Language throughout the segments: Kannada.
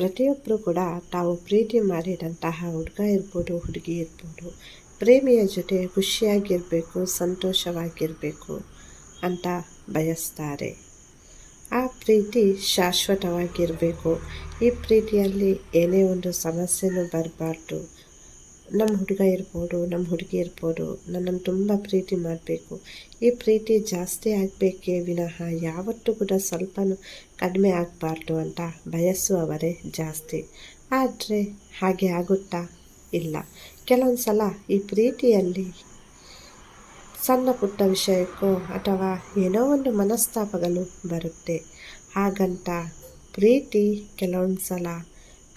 ಪ್ರತಿಯೊಬ್ಬರು ಕೂಡ ತಾವು ಪ್ರೀತಿ ಮಾಡಿದಂತಹ ಹುಡುಗ ಇರ್ಬೋದು, ಹುಡುಗಿ ಇರ್ಬೋದು, ಪ್ರೇಮಿಯ ಜೊತೆ ಖುಷಿಯಾಗಿರಬೇಕು, ಸಂತೋಷವಾಗಿರಬೇಕು ಅಂತ ಬಯಸ್ತಾರೆ. ಆ ಪ್ರೀತಿ ಶಾಶ್ವತವಾಗಿರಬೇಕು. ಈ ಪ್ರೀತಿಯಲ್ಲಿ ಏನೇ ಒಂದು ಸಮಸ್ಯೆನೂ ಬರಬಾರ್ದು. ನಮ್ಮ ಹುಡುಗ ಇರ್ಬೋದು, ನಮ್ಮ ಹುಡುಗಿ ಇರ್ಬೋದು, ನನ್ನನ್ನು ತುಂಬ ಪ್ರೀತಿ ಮಾಡಬೇಕು. ಈ ಪ್ರೀತಿ ಜಾಸ್ತಿ ಆಗಬೇಕೇ ವಿನಃ ಯಾವತ್ತೂ ಕೂಡ ಸ್ವಲ್ಪನೂ ಕಡಿಮೆ ಆಗಬಾರ್ದು ಅಂತ ಬಯಸುವವರೇ ಜಾಸ್ತಿ. ಆದರೆ ಹಾಗೆ ಆಗುತ್ತಾ? ಇಲ್ಲ. ಕೆಲವೊಂದು ಸಲ ಈ ಪ್ರೀತಿಯಲ್ಲಿ ಸಣ್ಣ ಪುಟ್ಟ ವಿಷಯಕ್ಕೋ ಅಥವಾ ಏನೋ ಒಂದು ಮನಸ್ತಾಪಗಳು ಬರುತ್ತೆ. ಹಾಗಂತ ಪ್ರೀತಿ ಕೆಲವೊಂದು ಸಲ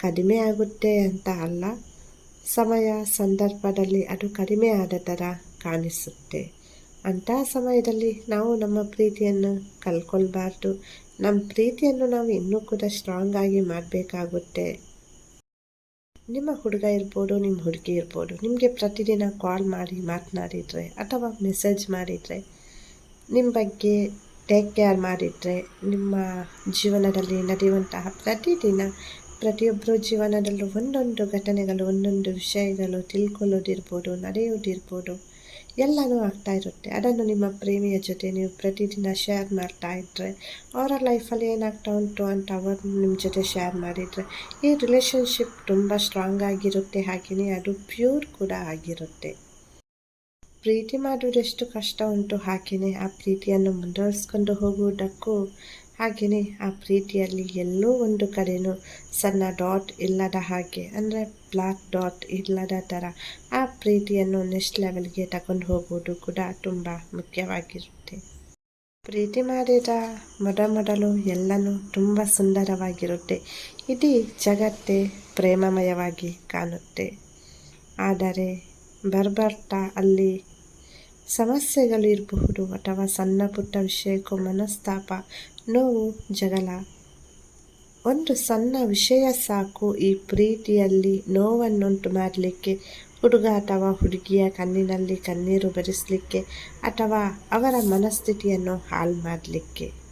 ಕಡಿಮೆ ಆಗುತ್ತೆ ಅಂತ ಅಲ್ಲ. ಸಮಯ ಸಂದರ್ಭದಲ್ಲಿ ಅದು ಕಡಿಮೆ ಆದ ಥರ ಕಾಣಿಸುತ್ತೆ. ಅಂತಹ ಸಮಯದಲ್ಲಿ ನಾವು ನಮ್ಮ ಪ್ರೀತಿಯನ್ನು ಕಲ್ಕೊಳ್ಬಾರ್ದು ನಮ್ಮ ಪ್ರೀತಿಯನ್ನು ನಾವು ಇನ್ನೂ ಕೂಡ ಸ್ಟ್ರಾಂಗ್ ಆಗಿ ಮಾಡಬೇಕಾಗುತ್ತೆ. ನಿಮ್ಮ ಹುಡುಗ ಇರ್ಬೋದು, ನಿಮ್ಮ ಹುಡುಗಿ ಇರ್ಬೋದು, ನಿಮಗೆ ಪ್ರತಿದಿನ ಕಾಲ್ ಮಾಡಿ ಮಾತನಾಡಿದರೆ ಅಥವಾ ಮೆಸೇಜ್ ಮಾಡಿದರೆ, ನಿಮ್ಮ ಬಗ್ಗೆ ಟೇಕ್ ಕೇರ್ ಮಾಡಿದರೆ, ನಿಮ್ಮ ಜೀವನದಲ್ಲಿ ನಡೆಯುವಂತಹ ಪ್ರತಿದಿನ ಪ್ರತಿಯೊಬ್ಬರ ಜೀವನದಲ್ಲೂ ಒಂದೊಂದು ಘಟನೆಗಳು, ಒಂದೊಂದು ವಿಷಯಗಳು ತಿಳ್ಕೊಳ್ಳೋದಿರ್ಬೋದು, ನಡೆಯೋದಿರ್ಬೋದು, ಎಲ್ಲನೂ ಆಗ್ತಾ ಇರುತ್ತೆ. ಅದನ್ನು ನಿಮ್ಮ ಪ್ರೇಮಿಯ ಜೊತೆ ನೀವು ಪ್ರತಿದಿನ ಶೇರ್ ಮಾಡ್ತಾ ಇದ್ದರೆ ಅವರ ಲೈಫಲ್ಲಿ ಏನಾಗ್ತಾ ಉಂಟು ಅಂತ ಅವರು ನಿಮ್ಮ ಜೊತೆ ಶೇರ್ ಮಾಡಿದರೆ, ಈ ರಿಲೇಷನ್ಶಿಪ್ ತುಂಬ ಸ್ಟ್ರಾಂಗ್ ಆಗಿರುತ್ತೆ. ಹಾಗೆಯೇ ಅದು ಪ್ಯೂರ್ ಕೂಡ ಆಗಿರುತ್ತೆ. ಪ್ರೀತಿ ಮಾಡುವುದೆಷ್ಟು ಕಷ್ಟ ಉಂಟು. ಹಾಗೆಯೇ ಆ ಪ್ರೀತಿಯನ್ನು ಮುಂದುವರಿಸ್ಕೊಂಡು ಹೋಗುವುದಕ್ಕೂ ಹಾಗೆಯೇ ಆ ಪ್ರೀತಿಯಲ್ಲಿ ಎಲ್ಲೋ ಒಂದು ಕಡೆಯೂ ಸಣ್ಣ ಡಾಟ್ ಇಲ್ಲದ ಹಾಗೆ, ಅಂದರೆ ಬ್ಲ್ಯಾಕ್ ಡಾಟ್ ಇಲ್ಲದ ಥರ ಆ ಪ್ರೀತಿಯನ್ನು ನೆಕ್ಸ್ಟ್ ಲೆವೆಲ್ಗೆ ತಗೊಂಡು ಹೋಗುವುದು ಕೂಡ ತುಂಬ ಮುಖ್ಯವಾಗಿರುತ್ತೆ. ಪ್ರೀತಿ ಮಾಡಿದ ಮೊದಮೊದಲು ಎಲ್ಲನೂ ತುಂಬ ಸುಂದರವಾಗಿರುತ್ತೆ. ಇಡೀ ಜಗತ್ತೇ ಪ್ರೇಮಮಯವಾಗಿ ಕಾಣುತ್ತೆ. ಆದರೆ ಬರ್ಬರ್ತಾ ಅಲ್ಲಿ ಸಮಸ್ಯೆಗಳು ಇರಬಹುದು ಅಥವಾ ಸಣ್ಣ ಪುಟ್ಟ ವಿಷಯಕ್ಕೂ ಮನಸ್ತಾಪ, ನೋವು, ಜಗಳ. ಒಂದು ಸಣ್ಣ ವಿಷಯ ಸಾಕು ಈ ಪ್ರೀತಿಯಲ್ಲಿ ನೋವನ್ನುಂಟು ಮಾಡಲಿಕ್ಕೆ. ಹುಡುಗ ಅಥವಾ ಹುಡುಗಿಯ ಕಣ್ಣಿನಲ್ಲಿ ಕಣ್ಣೀರು ಬರಿಸಲಿಕ್ಕೆ ಅಥವಾ ಅವರ ಮನಸ್ಥಿತಿಯನ್ನು ಹಾಳು ಮಾಡಲಿಕ್ಕೆ.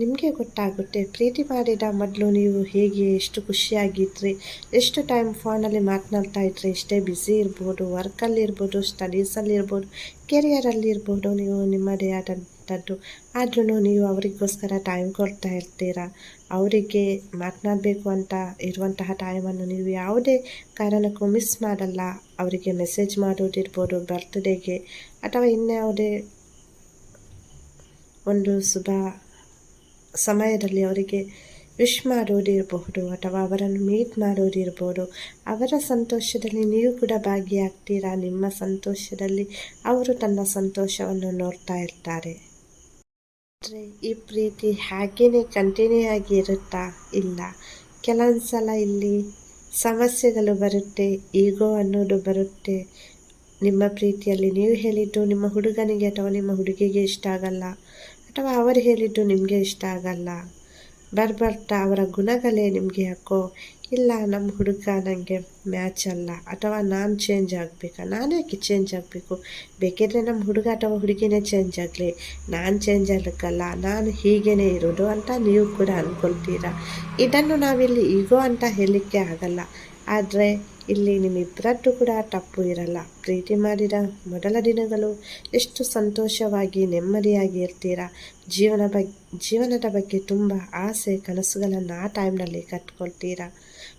ನಿಮಗೆ ಗೊತ್ತಾಗುತ್ತೆ, ಪ್ರೀತಿ ಮಾಡಿದ ಮೊದಲು ನೀವು ಹೇಗೆ ಎಷ್ಟು ಖುಷಿಯಾಗಿದ್ರಿ, ಎಷ್ಟು ಟೈಮ್ ಫೋನಲ್ಲಿ ಮಾತನಾಡ್ತಾ ಇದ್ರಿ ಎಷ್ಟೇ ಬ್ಯುಸಿ ಇರ್ಬೋದು ವರ್ಕಲ್ಲಿರ್ಬೋದು ಸ್ಟಡೀಸಲ್ಲಿರ್ಬೋದು ಕೆರಿಯರಲ್ಲಿರ್ಬೋದು ನೀವು ನಿಮ್ಮದೇ ಆದಂಥದ್ದು. ಆದ್ರೂ ನೀವು ಅವರಿಗೋಸ್ಕರ ಟೈಮ್ ಕೊಡ್ತಾ ಇರ್ತೀರಾ, ಅವರಿಗೆ ಮಾತನಾಡಬೇಕು ಅಂತ ಇರುವಂತಹ ಟೈಮನ್ನು ನೀವು ಯಾವುದೇ ಕಾರಣಕ್ಕೂ ಮಿಸ್ ಮಾಡಲ್ಲ, ಅವರಿಗೆ ಮೆಸೇಜ್ ಮಾಡೋದಿರ್ಬೋದು ಬರ್ತ್ಡೇಗೆ ಅಥವಾ ಇನ್ಯಾವುದೇ ಒಂದು ಶುಭ ಸಮಯದಲ್ಲಿ ಅವರಿಗೆ ವಿಶ್ ಮಾಡೋದಿರಬಹುದು ಅಥವಾ ಅವರನ್ನು ಮೀಟ್ ಮಾಡೋದಿರ್ಬೋದು ಅವರ ಸಂತೋಷದಲ್ಲಿ ನೀವು ಕೂಡ ಭಾಗಿಯಾಗ್ತೀರಾ? ನಿಮ್ಮ ಸಂತೋಷದಲ್ಲಿ ಅವರು ತನ್ನ ಸಂತೋಷವನ್ನು ನೋಡ್ತಾ ಇರ್ತಾರೆ. ಆದರೆ ಈ ಪ್ರೀತಿ ಹಾಗೇನೆ ಕಂಟಿನ್ಯೂ ಆಗಿ ಇರುತ್ತಾ? ಇಲ್ಲ. ಕೆಲವೊಂದು ಸಲ ಇಲ್ಲಿ ಸಮಸ್ಯೆಗಳು ಬರುತ್ತೆ ಈಗೋ ಅನ್ನೋದು ಬರುತ್ತೆ. ನಿಮ್ಮ ಪ್ರೀತಿಯಲ್ಲಿ ನೀವು ಹೇಳಿದ್ದು ನಿಮ್ಮ ಹುಡುಗನಿಗೆ ಅಥವಾ ನಿಮ್ಮ ಹುಡುಗಿಗೆ ಇಷ್ಟ ಆಗಲ್ಲ. ಅಥವಾ ಅವರು ಹೇಳಿದ್ದು ನಿಮಗೆ ಇಷ್ಟ ಆಗಲ್ಲ? ಬರ್ಬರ್ತಾ, ಅವರ ಗುಣಗಳೇ ನಿಮಗೆ ಯಾಕೋ? ಇಲ್ಲ ನಮ್ಮ ಹುಡುಗ ನನಗೆ ಮ್ಯಾಚ್ ಅಲ್ಲ. ಅಥವಾ ನಾನು ಚೇಂಜ್ ಆಗಬೇಕಾ? ನಾನೇಕೆ ಚೇಂಜ್ ಆಗಬೇಕು? ಬೇಕಿದ್ರೆ ನಮ್ಮ ಹುಡುಗ ಅಥವಾ ಹುಡುಗಿನೇ ಚೇಂಜ್ ಆಗಲಿ. ನಾನು ಚೇಂಜ್ ಆಗಕ್ಕಲ್ಲ, ನಾನು ಹೀಗೇ ಇರೋದು ಅಂತ ನೀವು ಕೂಡ ಅಂದ್ಕೊಳ್ತೀರಾ ಇದನ್ನು ನಾವಿಲ್ಲಿ ಈಗೋ ಅಂತ ಹೇಳಲಿಕ್ಕೆ ಆಗಲ್ಲ. ಆದರೆ ಇಲ್ಲಿ ನಿಮ್ಮಿಬ್ಬರದ್ದು ಕೂಡ ತಪ್ಪು ಇರಲ್ಲ. ಪ್ರೀತಿ ಮಾಡಿದ ಮೊದಲ ದಿನಗಳು ಎಷ್ಟು ಸಂತೋಷವಾಗಿ, ನೆಮ್ಮದಿಯಾಗಿ ಇರ್ತೀರಾ. ಜೀವನ ಬಗ್ಗೆ ಜೀವನದ ಬಗ್ಗೆ ತುಂಬ ಆಸೆ, ಕನಸುಗಳನ್ನು ಆ ಟೈಮ್ನಲ್ಲಿ ಕಟ್ಕೊಳ್ತೀರಾ.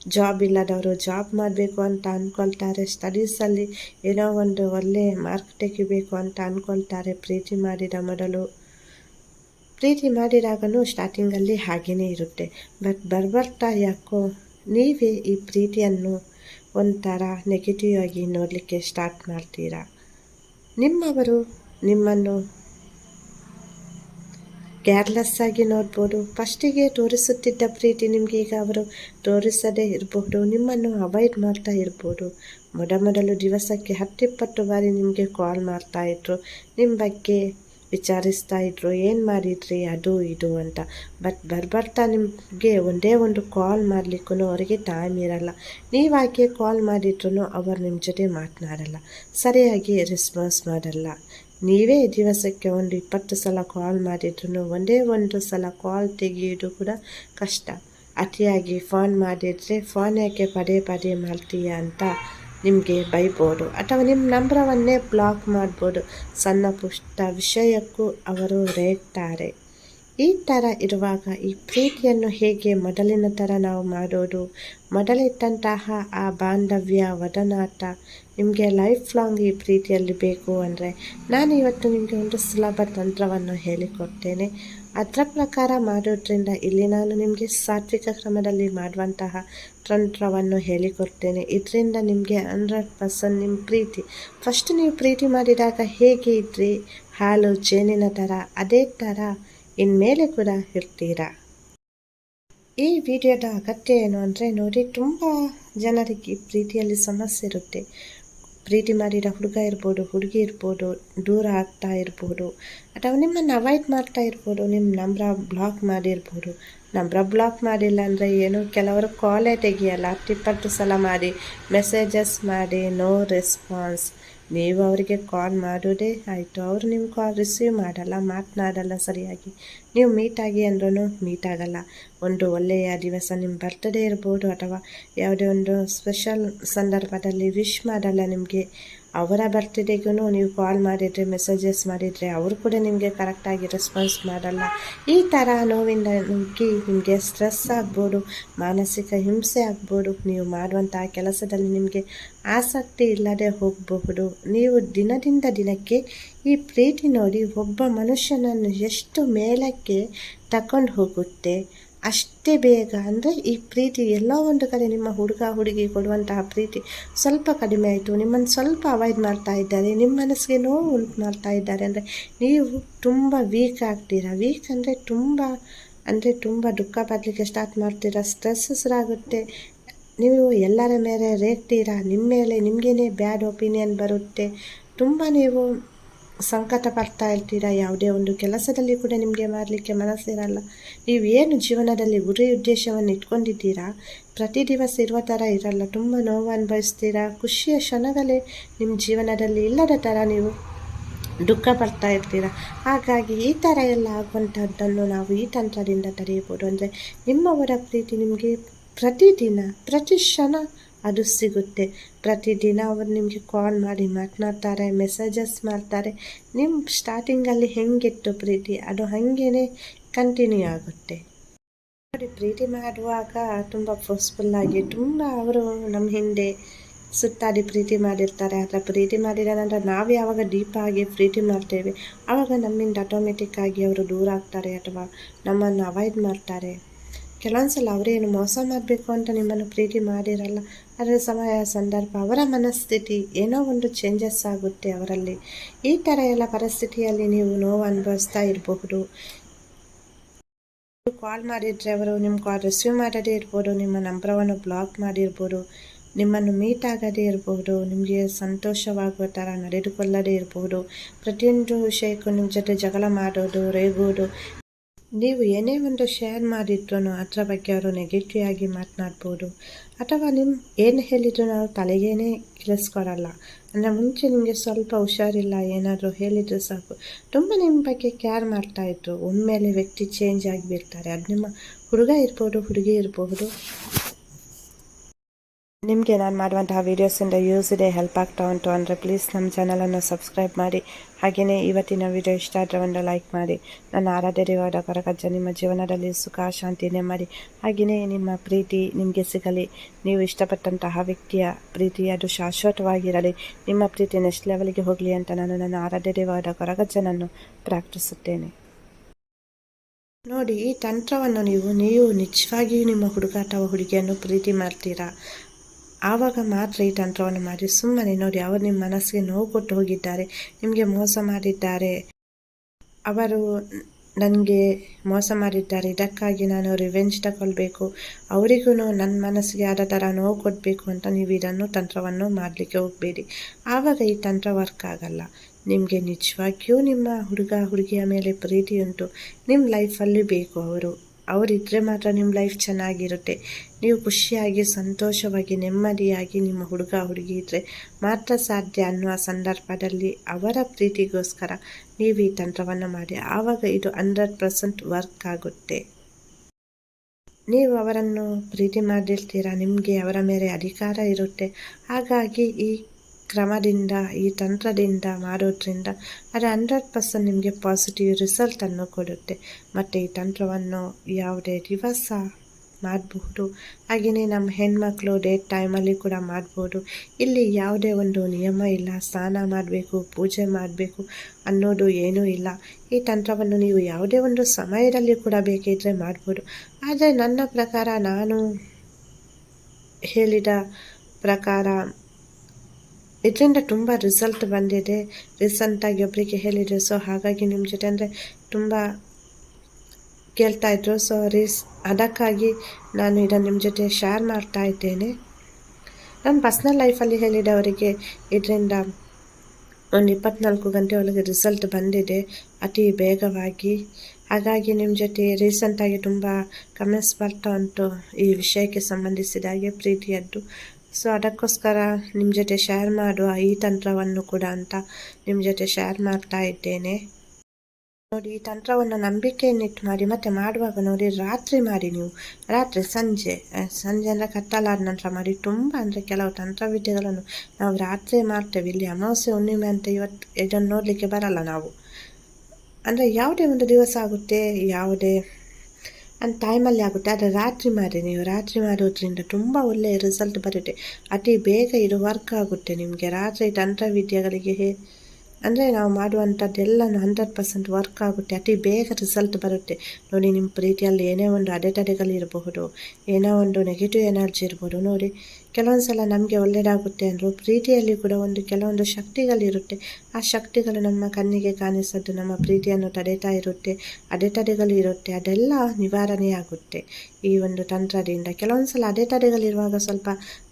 ಜಾಬ್ ಇಲ್ಲದವರು ಜಾಬ್ ಮಾಡಬೇಕು ಅಂತ ಅಂದ್ಕೊಳ್ತಾರೆ ಸ್ಟಡೀಸಲ್ಲಿ ಏನೋ ಒಂದು ಒಳ್ಳೆಯ ಮಾರ್ಕ್ ತೆಗಿಬೇಕು ಅಂತ ಅಂದ್ಕೊಳ್ತಾರೆ ಪ್ರೀತಿ ಮಾಡಿದ ಮೊದಲು. ಪ್ರೀತಿ ಮಾಡಿದಾಗಲೂ ಸ್ಟಾರ್ಟಿಂಗಲ್ಲಿ ಹಾಗೆಯೇ ಇರುತ್ತೆ. ಬಟ್ ಬರ್ಬರ್ತಾ ಯಾಕೋ ನೀವೇ ಈ ಪ್ರೀತಿಯನ್ನು ಒಂಥರ ನೆಗೆಟಿವ್ ಆಗಿ ನೋಡಲಿಕ್ಕೆ ಸ್ಟಾರ್ಟ್ ಮಾಡ್ತೀರಾ? ನಿಮ್ಮವರು ನಿಮ್ಮನ್ನು ಕೇರ್ಲೆಸ್ ಆಗಿ ನೋಡ್ಬೋದು. ಫಸ್ಟಿಗೆ ತೋರಿಸುತ್ತಿದ್ದ ಪ್ರೀತಿ ನಿಮಗೆ ಈಗ ಅವರು ತೋರಿಸದೇ ಇರಬಹುದು ನಿಮ್ಮನ್ನು ಅವಾಯ್ಡ್ ಮಾಡ್ತಾ ಇರ್ಬೋದು. ಮೊದಮೊದಲು ದಿವಸಕ್ಕೆ ಹತ್ತಿಪ್ಪತ್ತು ಬಾರಿ ನಿಮಗೆ ಕಾಲ್ ಮಾಡ್ತಾಯಿದ್ರು ನಿಮ್ಮ ಬಗ್ಗೆ ವಿಚಾರಿಸ್ತಾ ಇದ್ರು, ಏನು ಮಾಡಿದ್ರಿ? ಅದು ಇದು ಅಂತ. ಬಟ್ ಬರ್ಬರ್ತಾ ನಿಮಗೆ ಒಂದೇ ಒಂದು ಕಾಲ್ ಮಾಡಲಿಕ್ಕೂ ಅವರಿಗೆ ಟೈಮ್ ಇರಲ್ಲ. ನೀವಾಕೆ ಕಾಲ್ ಮಾಡಿದ್ರು ಅವರು ನಿಮ್ಮ ಜೊತೆ ಮಾತನಾಡಲ್ಲ. ಸರಿಯಾಗಿ ರೆಸ್ಪಾನ್ಸ್ ಮಾಡಲ್ಲ. ನೀವೇ ದಿವಸಕ್ಕೆ ಒಂದು ಇಪ್ಪತ್ತು ಸಲ ಕಾಲ್ ಮಾಡಿದ್ರು ಒಂದೇ ಒಂದು ಸಲ ಕಾಲ್ ತೆಗೆಯೋದು ಕೂಡ ಕಷ್ಟ. ಅತಿಯಾಗಿ ಫೋನ್ ಮಾಡಿದರೆ ಫೋನ್ ಯಾಕೆ ಪದೇ ಪದೇ ಮಾಡ್ತೀಯ ಅಂತ ನಿಮಗೆ ಬೈಬೋದು ಅಥವಾ ನಿಮ್ಮ ನಂಬರವನ್ನೇ ಬ್ಲಾಕ್ ಮಾಡ್ಬೋದು. ಸಣ್ಣ ಪುಷ್ಟ ವಿಷಯಕ್ಕೂ ಅವರು ರೇಗ್ತಾರೆ. ಈ ಥರ ಇರುವಾಗ ಈ ಪ್ರೀತಿಯನ್ನು ಹೇಗೆ ಮೊದಲಿನ ಥರ ನಾವು ಮಾಡೋದು? ಮೊದಲಿಟ್ಟಂತಹ ಆ ಬಾಂಧವ್ಯ, ಒಡನಾಟ ನಿಮಗೆ ಲೈಫ್ ಲಾಂಗ್ ಈ ಪ್ರೀತಿಯಲ್ಲಿ ಬೇಕು ಅಂದರೆ ನಾನು ಇವತ್ತು ನಿಮಗೆ ಒಂದು ಸುಲಭ ತಂತ್ರವನ್ನು ಹೇಳಿಕೊಡ್ತೇನೆ. ಅದರ ಪ್ರಕಾರ ಮಾಡೋದ್ರಿಂದ ಇಲ್ಲಿ ನಾನು ನಿಮಗೆ ಸಾತ್ವಿಕ ಕ್ರಮದಲ್ಲಿ ಮಾಡುವಂತಹ ತಂತ್ರವನ್ನು ಹೇಳಿಕೊಡ್ತೇನೆ. ಇದರಿಂದ ನಿಮಗೆ ಹಂಡ್ರೆಡ್ ಪರ್ಸೆಂಟ್ ನಿಮ್ಮ ಪ್ರೀತಿ. ಫಸ್ಟ್ ನೀವು ಪ್ರೀತಿ ಮಾಡಿದಾಗ ಹೇಗೆ ಇದ್ರಿ? ಹಾಲು ಜೇನಿನ ಥರ ಅದೇ ಥರ ಇನ್ಮೇಲೆ ಕೂಡ ಇರ್ತೀರಾ? ಈ ವಿಡಿಯೋದ ಅಗತ್ಯ ಏನು ಅಂದರೆ ನೋಡಿ, ತುಂಬ ಜನರಿಗೆ ಪ್ರೀತಿಯಲ್ಲಿ ಸಮಸ್ಯೆ ಇರುತ್ತೆ. ಪ್ರೀತಿ ಮಾಡಿರೋ ಹುಡುಗ ಇರ್ಬೋದು, ಹುಡುಗಿ ಇರ್ಬೋದು, ದೂರ ಆಗ್ತಾ ಇರ್ಬೋದು, ಅಥವಾ ನಿಮ್ಮನ್ನು ಅವಾಯ್ಡ್ ಮಾಡ್ತಾ ಇರ್ಬೋದು, ನಿಮ್ಮ ನಂಬರ ಬ್ಲಾಕ್ ಮಾಡಿರ್ಬೋದು. ನಂಬರ ಬ್ಲಾಕ್ ಮಾಡಿಲ್ಲ ಅಂದರೆ ಏನು? ಕೆಲವರು ಕಾಲೇ ತೆಗಿಯಲ್ಲ. ಹತ್ತಿಪ್ಪತ್ತು ಸಲ ಮಾಡಿ ಮೆಸೇಜಸ್ ಮಾಡಿ ನೋ ರೆಸ್ಪಾನ್ಸ್ ನೀವು ಅವರಿಗೆ ಕಾಲ್ ಮಾಡೋದೇ ಆಯಿತು. ಅವರು ನಿಮ್ಮ ಕಾಲ್ ರಿಸೀವ್ ಮಾಡಲ್ಲ, ಮಾತನಾಡಲ್ಲ ಸರಿಯಾಗಿ. ನೀವು ಮೀಟ್ ಆಗಿ ಅಂದ್ರೂ ಮೀಟ್ ಆಗಲ್ಲ. ಒಂದು ಒಳ್ಳೆಯ ದಿವಸ ನಿಮ್ಮ ಬರ್ತ್ಡೇ ಇರ್ಬೋದು ಅಥವಾ ಯಾವುದೇ ಒಂದು ಸ್ಪೆಷಲ್ ಸಂದರ್ಭದಲ್ಲಿ ವಿಶ್ ಮಾಡಲ್ಲ ನಿಮಗೆ. ಅವರ ಬರ್ತ್ಡೇಗೂ ನೀವು ಕಾಲ್ ಮಾಡಿದರೆ ಮೆಸೇಜಸ್ ಮಾಡಿದರೆ ಅವರು ಕೂಡ ನಿಮಗೆ ಕರೆಕ್ಟಾಗಿ ರೆಸ್ಪಾನ್ಸ್ ಮಾಡಲ್ಲ. ಈ ಥರ ನೋವಿಂದ ನುಗ್ಗಿ ನಿಮಗೆ ಸ್ಟ್ರೆಸ್ ಆಗ್ಬೋದು, ಮಾನಸಿಕ ಹಿಂಸೆ ಆಗ್ಬೋದು. ನೀವು ಮಾಡುವಂತಹ ಕೆಲಸದಲ್ಲಿ ನಿಮಗೆ ಆಸಕ್ತಿ ಇಲ್ಲದೆ ಹೋಗಬಹುದು. ನೀವು ದಿನದಿಂದ ದಿನಕ್ಕೆ ಈ ಪ್ರೀತಿ ನೋಡಿ ಒಬ್ಬ ಮನುಷ್ಯನನ್ನು ಎಷ್ಟು ಮೇಲಕ್ಕೆ ತಕೊಂಡು ಹೋಗುತ್ತೆ. ಅಷ್ಟೇ ಬೇಗ ಅಂದರೆ ಈ ಪ್ರೀತಿ ಎಲ್ಲ ಒಂದು ಕಡೆ ನಿಮ್ಮ ಹುಡುಗ ಹುಡುಗಿ ಕೊಡುವಂತಹ ಪ್ರೀತಿ ಸ್ವಲ್ಪ ಕಡಿಮೆ ಆಯಿತು. ನಿಮ್ಮನ್ನು ಸ್ವಲ್ಪ ಅವಾಯ್ಡ್ ಮಾಡ್ತಾ ಇದ್ದಾರೆ. ನಿಮ್ಮ ಮನಸ್ಸಿಗೆ ನೋವು ಉಂಟು ಮಾಡ್ತಾ ಇದ್ದಾರೆ ಅಂದರೆ ನೀವು ತುಂಬ ವೀಕ್ ಆಗ್ತೀರಾ? ವೀಕ್ ಅಂದರೆ ತುಂಬ ಅಂದರೆ ತುಂಬ ದುಃಖ ಪಡಲಿಕ್ಕೆ ಸ್ಟಾರ್ಟ್ ಮಾಡ್ತೀರಾ? ಸ್ಟ್ರೆಸ್ ಆಗುತ್ತೆ ನೀವು ಎಲ್ಲರ ಮೇಲೆ ರೇಗ್ತೀರಾ? ನಿಮ್ಮ ಮೇಲೆ ನಿಮಗೇನೆ ಬ್ಯಾಡ್ ಒಪಿನಿಯನ್ ಬರುತ್ತೆ. ತುಂಬ ನೀವು ಸಂಕಟ ಪಡ್ತಾ ಇರ್ತೀರಾ? ಯಾವುದೇ ಒಂದು ಕೆಲಸದಲ್ಲಿ ಕೂಡ ನಿಮಗೆ ಮಾಡಲಿಕ್ಕೆ ಮನಸ್ಸಿರಲ್ಲ. ನೀವು ಏನು ಜೀವನದಲ್ಲಿ ಗುರಿ ಉದ್ದೇಶವನ್ನು ಇಟ್ಕೊಂಡಿದ್ದೀರಾ? ಪ್ರತಿ ದಿವಸ ಇರುವ ಥರ ಇರಲ್ಲ. ತುಂಬ ನೋವು ಅನುಭವಿಸ್ತೀರಾ? ಖುಷಿಯ ಕ್ಷಣಗಳೇ ನಿಮ್ಮ ಜೀವನದಲ್ಲಿ ಇಲ್ಲದ ಥರ ನೀವು ದುಃಖ ಪಡ್ತಾ ಇರ್ತೀರ? ಹಾಗಾಗಿ ಈ ಥರ ಎಲ್ಲ ಆಗುವಂಥದ್ದನ್ನು ನಾವು ಈ ತಂತ್ರದಿಂದ ತಡೆಯಬಹುದು. ಅಂದರೆ ನಿಮ್ಮವರ ಪ್ರೀತಿ ನಿಮಗೆ ಪ್ರತಿದಿನ, ಪ್ರತಿ ಕ್ಷಣ ಅದು ಸಿಗುತ್ತೆ. ಪ್ರತಿದಿನ ಅವರು ನಿಮಗೆ ಕಾಲ್ ಮಾಡಿ ಮಾತನಾಡ್ತಾರೆ ಮೆಸೇಜಸ್ ಮಾಡ್ತಾರೆ. ನಿಮ್ಮ ಸ್ಟಾರ್ಟಿಂಗಲ್ಲಿ ಹೆಂಗಿತ್ತು ಪ್ರೀತಿ? ಅದು ಹಾಗೇ ಕಂಟಿನ್ಯೂ ಆಗುತ್ತೆ. ನೋಡಿ, ಪ್ರೀತಿ ಮಾಡುವಾಗ ತುಂಬ ಫೋರ್ಸ್ಫುಲ್ಲಾಗಿ ತುಂಬ ಅವರು ನಮ್ಮ ಹಿಂದೆ ಸುತ್ತಾಡಿ ಪ್ರೀತಿ ಮಾಡಿರ್ತಾರೆ. ಅಥವಾ ಪ್ರೀತಿ ಮಾಡಿದ ನಂತರ ನಾವು ಯಾವಾಗ ಡೀಪಾಗಿ ಪ್ರೀತಿ ಮಾಡ್ತೇವೆ? ಆವಾಗ ನಮ್ಮಿಂದ ಆಟೋಮೆಟಿಕ್ಕಾಗಿ ಅವರು ದೂರ ಆಗ್ತಾರೆ ಅಥವಾ ನಮ್ಮನ್ನು ಅವಾಯ್ಡ್ ಮಾಡ್ತಾರೆ. ಕೆಲವೊಂದು ಸಲ ಅವರೇನು ಮೋಸ ಮಾಡಬೇಕು ಅಂತ ನಿಮ್ಮನ್ನು ಪ್ರೀತಿ ಮಾಡಿರಲ್ಲ. ಅದರ ಸಮಯ ಸಂದರ್ಭ, ಅವರ ಮನಸ್ಥಿತಿ ಏನೋ ಒಂದು ಚೇಂಜಸ್ ಆಗುತ್ತೆ ಅವರಲ್ಲಿ. ಈ ಥರ ಎಲ್ಲ ಪರಿಸ್ಥಿತಿಯಲ್ಲಿ ನೀವು ನೋವು ಅನುಭವಿಸ್ತಾ ಇರಬಹುದು. ಕಾಲ್ ಮಾಡಿದರೆ ಅವರು ನಿಮ್ಮ ಕಾಲ್ ರಿಸೀವ್ ಮಾಡದೇ ಇರ್ಬೋದು, ನಿಮ್ಮ ನಂಬರವನ್ನು ಬ್ಲಾಕ್ ಮಾಡಿರ್ಬೋದು, ನಿಮ್ಮನ್ನು ಮೀಟ್ ಆಗದೇ ಇರಬಹುದು ನಿಮಗೆ ಸಂತೋಷವಾಗುವ ಥರ ನಡೆದುಕೊಳ್ಳದೇ ಇರಬಹುದು ಪ್ರತಿಯೊಂದು ವಿಷಯಕ್ಕೂ ನಿಮ್ಮ ಜೊತೆ ಜಗಳ ಮಾಡೋದು ರೇಗೋದು ನೀವು ಏನೇ ಒಂದು ಶೇರ್ ಮಾಡಿದ್ರು ಅದರ ಬಗ್ಗೆ ಅವರು ನೆಗೆಟಿವ್ ಆಗಿ ಮಾತನಾಡ್ಬೋದು. ಅಥವಾ ನಿಮ್ಮ ಏನು ಹೇಳಿದ್ರು ನಾವು ತಲೆಗೇನೆ ಕೇಳಿಸ್ಕೊಡಲ್ಲ ಅಂದರೆ ಮುಂಚೆ ನಿಮಗೆ ಸ್ವಲ್ಪ ಹುಷಾರಿಲ್ಲ, ಏನಾದರೂ ಹೇಳಿದ್ರು ಸಾಕು. ತುಂಬ ನಿಮ್ಮ ಬಗ್ಗೆ ಕೇರ್ ಮಾಡ್ತಾಯಿದ್ರು ಒಮ್ಮೆಲೆ ವ್ಯಕ್ತಿ ಚೇಂಜ್ ಆಗಿಬಿಡ್ತಾರೆ. ಅದು ನಿಮ್ಮ ಹುಡುಗ ಇರ್ಬೋದು, ಹುಡುಗಿ ಇರಬಹುದು ನಿಮಗೆ ನಾನು ಮಾಡುವಂತಹ ವೀಡಿಯೋಸಿಂದ ಯೂಸ್ ಇದೆ ಹೆಲ್ಪ್ ಆಗ್ತಾ ಉಂಟು ಅಂದರೆ ಪ್ಲೀಸ್ ನಮ್ಮ ಚಾನಲನ್ನು ಸಬ್ಸ್ಕ್ರೈಬ್ ಮಾಡಿ. ಹಾಗೆಯೇ ಇವತ್ತಿನ ವಿಡಿಯೋ ಇಷ್ಟ ಆದರೆ ಒಂದು ಲೈಕ್ ಮಾಡಿ. ನನ್ನ ಆರಾಧ್ಯವಾದ ಕೊರಗಜ್ಜ ನಿಮ್ಮ ಜೀವನದಲ್ಲಿ ಸುಖ ಶಾಂತಿ ನೆಮ್ಮದಿ ಹಾಗೆಯೇ ನಿಮ್ಮ ಪ್ರೀತಿ ನಿಮಗೆ ಸಿಗಲಿ. ನೀವು ಇಷ್ಟಪಟ್ಟಂತಹ ವ್ಯಕ್ತಿಯ ಪ್ರೀತಿ ಅದು ಶಾಶ್ವತವಾಗಿರಲಿ. ನಿಮ್ಮ ಪ್ರೀತಿ ನೆಕ್ಸ್ಟ್ ಲೆವೆಲ್ಗೆ ಹೋಗಲಿ ಅಂತ ನಾನು ನನ್ನ ಆರಾಧ್ಯವಾದ ಕೊರಗಜ್ಜನನ್ನು ಪ್ರಾರ್ಥಿಸುತ್ತೇನೆ. ನೋಡಿ ಈ ತಂತ್ರವನ್ನು ನೀವು ನೀವು ನಿಜವಾಗಿಯೂ ನಿಮ್ಮ ಹುಡುಗ ಅಥವಾ ಹುಡುಗಿಯನ್ನು ಪ್ರೀತಿ ಮಾಡ್ತೀರಾ? ಆವಾಗ ಮಾತ್ರ ಈ ತಂತ್ರವನ್ನು ಮಾಡಿ ಸುಮ್ಮನೆ ನೋಡಿ, ಅವರು ನಿಮ್ಮ ಮನಸ್ಸಿಗೆ ನೋವು ಕೊಟ್ಟು ಹೋಗಿದ್ದಾರೆ, ನಿಮಗೆ ಮೋಸ ಮಾಡಿದ್ದಾರೆ. ಅವರು ನನಗೆ ಮೋಸ ಮಾಡಿದ್ದಾರೆ, ಇದಕ್ಕಾಗಿ ನಾನು ರಿವೆಂಜ್ ತಗೊಳ್ಬೇಕು. ಅವರಿಗೂ ನನ್ನ ಮನಸ್ಸಿಗೆ ಆದ ಥರ ನೋವು ಕೊಡಬೇಕು ಅಂತ ನೀವು ಇದನ್ನು, ತಂತ್ರವನ್ನು ಮಾಡಲಿಕ್ಕೆ ಹೋಗಬೇಡಿ. ಆವಾಗ ಈ ತಂತ್ರ ವರ್ಕ್ ಆಗಲ್ಲ. ನಿಮಗೆ ನಿಜವಾಗಿಯೂ ನಿಮ್ಮ ಹುಡುಗ, ಹುಡುಗಿಯ ಮೇಲೆ ಪ್ರೀತಿ ಉಂಟು. ನಿಮ್ಮ ಲೈಫಲ್ಲಿ ಬೇಕು ಅವರು. ಅವರಿದ್ದರೆ ಮಾತ್ರ ನಿಮ್ಮ ಲೈಫ್ ಚೆನ್ನಾಗಿರುತ್ತೆ. ನೀವು ಖುಷಿಯಾಗಿ, ಸಂತೋಷವಾಗಿ, ನೆಮ್ಮದಿಯಾಗಿ ನಿಮ್ಮ ಹುಡುಗ, ಹುಡುಗಿ ಇದ್ದರೆ ಮಾತ್ರ ಸಾಧ್ಯ ಅನ್ನುವ ಸಂದರ್ಭದಲ್ಲಿ ಅವರ ಪ್ರೀತಿಗೋಸ್ಕರ ನೀವು ಈ ತಂತ್ರವನ್ನು ಮಾಡಿ. ಆವಾಗ ಇದು ಹಂಡ್ರೆಡ್ ಪರ್ಸೆಂಟ್ ವರ್ಕ್ ಆಗುತ್ತೆ. ನೀವು ಅವರನ್ನು ಪ್ರೀತಿ ಮಾಡಿರ್ತೀರಾ? ನಿಮಗೆ ಅವರ ಮೇಲೆ ಅಧಿಕಾರ ಇರುತ್ತೆ. ಹಾಗಾಗಿ ಈ ಕ್ರಮದಿಂದ, ಈ ತಂತ್ರದಿಂದ ಮಾಡೋದ್ರಿಂದ ಅದು ಹಂಡ್ರೆಡ್ ಪರ್ಸೆಂಟ್ ನಿಮಗೆ ಪಾಸಿಟಿವ್ ರಿಸಲ್ಟನ್ನು ಕೊಡುತ್ತೆ. ಮತ್ತು ಈ ತಂತ್ರವನ್ನು ಯಾವುದೇ ದಿವಸ ಮಾಡಬಹುದು. ಹಾಗೆಯೇ ನಮ್ಮ ಹೆಣ್ಮಕ್ಳು ಡೇಟ್ ಟೈಮಲ್ಲಿ ಕೂಡ ಮಾಡ್ಬೋದು. ಇಲ್ಲಿ ಯಾವುದೇ ಒಂದು ನಿಯಮ ಇಲ್ಲ, ಸ್ನಾನ ಮಾಡಬೇಕು, ಪೂಜೆ ಮಾಡಬೇಕು ಅನ್ನೋದು ಏನೂ ಇಲ್ಲ. ಈ ತಂತ್ರವನ್ನು ನೀವು ಯಾವುದೇ ಒಂದು ಸಮಯದಲ್ಲಿ ಕೂಡ ಬೇಕಿದ್ದರೆ ಮಾಡ್ಬೋದು. ಆದರೆ ನನ್ನ ಪ್ರಕಾರ ನಾನು ಹೇಳಿದ ಪ್ರಕಾರ ಇದರಿಂದ ತುಂಬ ರಿಸಲ್ಟ್ ಬಂದಿದೆ. ರೀಸೆಂಟಾಗಿ ಒಬ್ಬರಿಗೆ ಹೇಳಿದರು ಸೊ ಹಾಗಾಗಿ ನಿಮ್ಮ ಜೊತೆ ಅಂದರೆ ತುಂಬ ಕೇಳ್ತಾಯಿದ್ರು ಸೊ ರೀಸ್ ಅದಕ್ಕಾಗಿ ನಾನು ಇದನ್ನು ನಿಮ್ಮ ಜೊತೆ ಶೇರ್ ಮಾಡ್ತಾ ಇದ್ದೇನೆ. ನನ್ನ ಪರ್ಸ್ನಲ್ ಲೈಫಲ್ಲಿ ಹೇಳಿದೆ ಅವರಿಗೆ ಇದರಿಂದ ಒಂದು ಇಪ್ಪತ್ನಾಲ್ಕು ಗಂಟೆ ಒಳಗೆ ರಿಸಲ್ಟ್ ಬಂದಿದೆ, ಅತಿ ಬೇಗವಾಗಿ ಹಾಗಾಗಿ ನಿಮ್ಮ ಜೊತೆ ರೀಸೆಂಟಾಗಿ ತುಂಬ ಕಮೆಂಟ್ಸ್ ಬರ್ತಾ ಉಂಟು ಈ ವಿಷಯಕ್ಕೆ ಸಂಬಂಧಿಸಿದ ಹಾಗೆ ಪ್ರೀತಿಯದ್ದು. ಸೊ ಅದಕ್ಕೋಸ್ಕರ ನಿಮ್ಮ ಜೊತೆ ಶೇರ್ ಮಾಡುವ ಈ ತಂತ್ರವನ್ನು ಕೂಡ ಅಂತ ನಿಮ್ಮ ಜೊತೆ ಶೇರ್ ಮಾಡ್ತಾ ಇದ್ದೇನೆ. ನೋಡಿ, ಈ ತಂತ್ರವನ್ನು ನಂಬಿಕೆಯನ್ನಿಟ್ಟು ಮಾಡಿ, ಮತ್ತೆ ಮಾಡುವಾಗ ನೋಡಿ, ರಾತ್ರಿ ಮಾಡಿ ನೀವು. ರಾತ್ರಿ, ಸಂಜೆ ಸಂಜೆ ಅಂದರೆ ಕತ್ತಲಾದ ನಂತರ ಮಾಡಿ. ತುಂಬ ಅಂದರೆ ಕೆಲವು ತಂತ್ರವಿದ್ಯೆಗಳನ್ನು ನಾವು ರಾತ್ರಿ ಮಾಡ್ತೇವೆ. ಇಲ್ಲಿ ಅಮಾವಾಸ್ಯೆ, ಹುಣ್ಣಿಮೆ ಅಂತ ಇವತ್ತು ಇದನ್ನು ನೋಡಲಿಕ್ಕೆ ಬರಲ್ಲ ನಾವು. ಅಂದರೆ ಯಾವುದೇ ಒಂದು ದಿವಸ ಆಗುತ್ತೆ, ಯಾವುದೇ ಅಂತ ಟೈಮಲ್ಲಿ ಆಗುತ್ತೆ ಆದರೆ ರಾತ್ರಿ ಮಾಡಿ ನೀವು. ರಾತ್ರಿ ಮಾಡೋದ್ರಿಂದ ತುಂಬ ಒಳ್ಳೆಯ ರಿಸಲ್ಟ್ ಬರುತ್ತೆ. ಅತಿ ಬೇಗ ಇದು ವರ್ಕ್ ಆಗುತ್ತೆ ನಿಮಗೆ. ರಾತ್ರಿ ತಂತ್ರವಿದ್ಯೆಗಳಿಗೆ ಅಂದರೆ ನಾವು ಮಾಡುವಂಥದ್ದೆಲ್ಲನೂ ಹಂಡ್ರೆಡ್ ಪರ್ಸೆಂಟ್ ವರ್ಕ್ ಆಗುತ್ತೆ. ಅತಿ ಬೇಗ ರಿಸಲ್ಟ್ ಬರುತ್ತೆ. ನೋಡಿ ನಿಮ್ಮ ಪ್ರೀತಿಯಲ್ಲಿ ಏನೇ ಒಂದು ಅಡೆತಡೆಗಳಿರಬಹುದು, ಏನೋ ಒಂದು ನೆಗೆಟಿವ್ ಎನರ್ಜಿ ಇರ್ಬೋದು, ನೋಡಿ ಕೆಲವೊಂದು ಸಲ ನಮಗೆ ಒಳ್ಳೆಯದಾಗುತ್ತೆ ಅಂದರು ಪ್ರೀತಿಯಲ್ಲಿ ಕೂಡ ಒಂದು ಕೆಲವೊಂದು ಶಕ್ತಿಗಳಿರುತ್ತೆ. ಆ ಶಕ್ತಿಗಳು ನಮ್ಮ ಕಣ್ಣಿಗೆ ಕಾಣಿಸೋದು, ನಮ್ಮ ಪ್ರೀತಿಯನ್ನು ತಡೆತಾ ಇರುತ್ತೆ ಅಡೆತಡೆಗಳು ಇರುತ್ತೆ, ಅದೆಲ್ಲ ನಿವಾರಣೆಯಾಗುತ್ತೆ. ಈ ಒಂದು ತಂತ್ರದಿಂದ ಕೆಲವೊಂದು ಸಲ ಅಡೆತಡೆಗಳಿರುವಾಗ ಸ್ವಲ್ಪ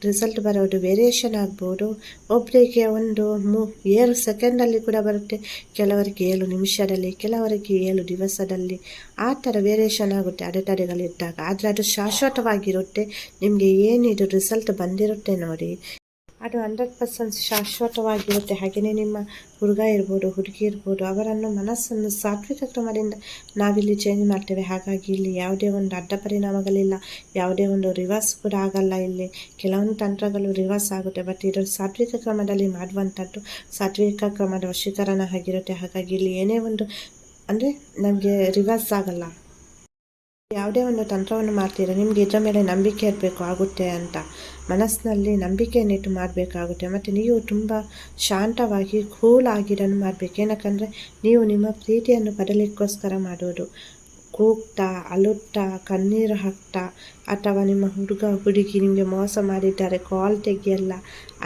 ರಿಸಲ್ಟ್ ಬರೋದು ವೇರಿಯೇಷನ್ ಆಗ್ಬೋದು. ಒಬ್ಬರಿಗೆ ಒಂದು ಮೂ, ಏಳು ಸೆಕೆಂಡಲ್ಲಿ ಕೂಡ ಬರುತ್ತೆ, ಕೆಲವರಿಗೆ ಏಳು ನಿಮಿಷದಲ್ಲಿ, ಕೆಲವರಿಗೆ ಏಳು ದಿವಸದಲ್ಲಿ. ಆ ಥರ ವೇರಿಯೇಷನ್ ಆಗುತ್ತೆ ಅಡೆತಡೆಗಳಿದ್ದಾಗ ಆದರೆ ಅದು ಶಾಶ್ವತವಾಗಿರುತ್ತೆ. ನಿಮಗೆ ಏನಿದು ರಿಸಲ್ಟ್ ಬಂದಿರುತ್ತೆ ನೋಡಿ. ಅದು ಹಂಡ್ರೆಡ್ ಪರ್ಸೆಂಟ್ ಶಾಶ್ವತವಾಗಿರುತ್ತೆ. ಹಾಗೆಯೇ ನಿಮ್ಮ ಹುಡುಗ ಇರ್ಬೋದು, ಹುಡುಗಿ ಇರ್ಬೋದು, ಅವರನ್ನು ಮನಸ್ಸನ್ನು ಸಾತ್ವಿಕ ಕ್ರಮದಿಂದ ನಾವಿಲ್ಲಿ ಚೇಂಜ್ ಮಾಡ್ತೇವೆ. ಹಾಗಾಗಿ ಇಲ್ಲಿ ಯಾವುದೇ ಒಂದು ಅಡ್ಡ ಪರಿಣಾಮಗಳಿಲ್ಲ. ಯಾವುದೇ ಒಂದು ರಿವರ್ಸ್ ಕೂಡ ಆಗಲ್ಲ ಇಲ್ಲಿ. ಕೆಲವೊಂದು ತಂತ್ರಗಳು ರಿವರ್ಸ್ ಆಗುತ್ತೆ. ಬಟ್ ಇದು ಸಾತ್ವಿಕ ಕ್ರಮದಲ್ಲಿ ಮಾಡುವಂಥದ್ದು ಸಾತ್ವಿಕ ಕ್ರಮದ ವಶೀಕರಣ ಆಗಿರುತ್ತೆ. ಹಾಗಾಗಿ ಇಲ್ಲಿ ಏನೇ ಒಂದು ಅಂದರೆ ನಮಗೆ ರಿವರ್ಸ್ ಆಗಲ್ಲ. ಯಾವುದೇ ಒಂದು ತಂತ್ರವನ್ನು ಮಾಡ್ತೀರಾ ನಿಮಗೆ ಇದರ ಮೇಲೆ ನಂಬಿಕೆ ಇರಬೇಕು, ಆಗುತ್ತೆ ಅಂತ. ಮನಸ್ಸಿನಲ್ಲಿ ನಂಬಿಕೆಯನ್ನಿಟ್ಟು ಮಾಡಬೇಕಾಗುತ್ತೆ. ಮತ್ತು ನೀವು ತುಂಬ ಶಾಂತವಾಗಿ ಕೂಲ್ ಆಗಿರೋನ್ನು ಮಾಡಬೇಕು. ಏನಕ್ಕಂದರೆ ನೀವು ನಿಮ್ಮ ಪ್ರೀತಿಯನ್ನು ಪಡಲಿಕ್ಕೋಸ್ಕರ ಮಾಡೋದು ಕೂಗ್ತಾ, ಅಲುತ್ತಾ, ಕಣ್ಣೀರು ಹಾಕ್ತಾ ಅಥವಾ ನಿಮ್ಮ ಹುಡುಗ ಹುಡುಗಿ ನಿಮಗೆ ಮೋಸ ಮಾಡಿದ್ದಾರೆ, ಕಾಲ್ ತೆಗಿಯಲ್ಲ